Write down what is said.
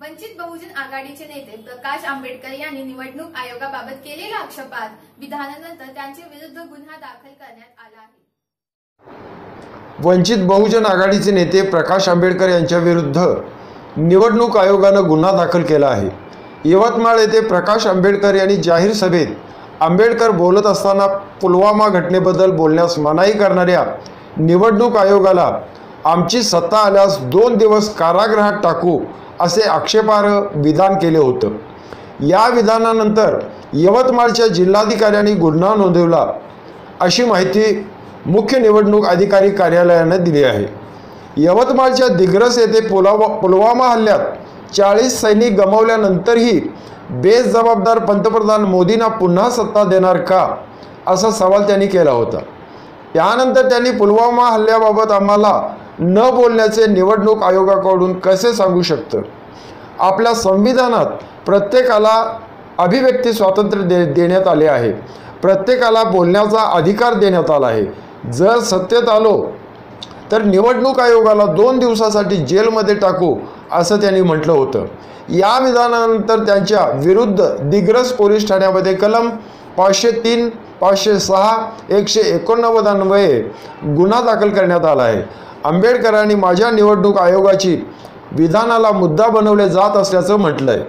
वंचित बहुजन आघाडीचे नेते प्रकाश आंबेडकर यांनी निवडणूक आयोगाबाबत केलेला आक्षेपात विधानानंतर त्यांच्या विरुद्ध गुन्हा दाखल करण्यात आला आहे. वंचित बहुजन आघाडीचे नेते प्रकाश आंबेडकर यांच्या विरुद्ध निवडणूक आयोगानं गुन्हा दाखल केला आहे. यवतमाळ येथे प्रकाश आंबेडकर यांनी जाहीर सभेत आंबेडकर बोलत असताना पुलवामा घटनेबद्दल बोलण्यास मनाई करणाऱ्या निवडणूक आयोगाला आमची सत्ता आल्यास दोन दिवस कारागृहात टाकू असे आक्षेपार्ह विधान केले होतं. या विधानानंतर यवतमाळच्या जिल्हाधिकाऱ्यांनी गुन्हा नोंदवला अशी माहिती मुख्य निवडणूक अधिकारी कार्यालयानं दिली आहे. यवतमाळच्या दिग्रस येथे पुलावा पुलवामा हल्ल्यात चाळीस सैनिक गमावल्यानंतरही बेजबाबदार पंतप्रधान मोदींना पुन्हा सत्ता देणार का? असा सवाल त्यांनी केला होता. त्यानंतर त्यांनी पुलवामा हल्ल्याबाबत आम्हाला न बोलण्याचे निवडणूक आयोगाकडून कसे सांगू शकतं? आपल्या संविधानात प्रत्येकाला अभिव्यक्ती स्वातंत्र्य दे देण्यात आले आहे. प्रत्येकाला बोलण्याचा अधिकार देण्यात आला आहे. जर सत्तेत आलो तर निवडणूक आयोगाला दोन दिवसासाठी जेलमध्ये टाकू असं त्यांनी म्हटलं होतं. या विधानानंतर त्यांच्या विरुद्ध दिग्रस पोलीस ठाण्यामध्ये कलम पाचशे तीन पाचशे सहा एकशे एकोणनव्वद अन्वये गुन्हा दाखल करण्यात आला आहे. आंबेडकरांनी माझ्या निवडणूक आयोगाची विधानाला मुद्दा बनवले जात असल्याचं म्हटलं आहे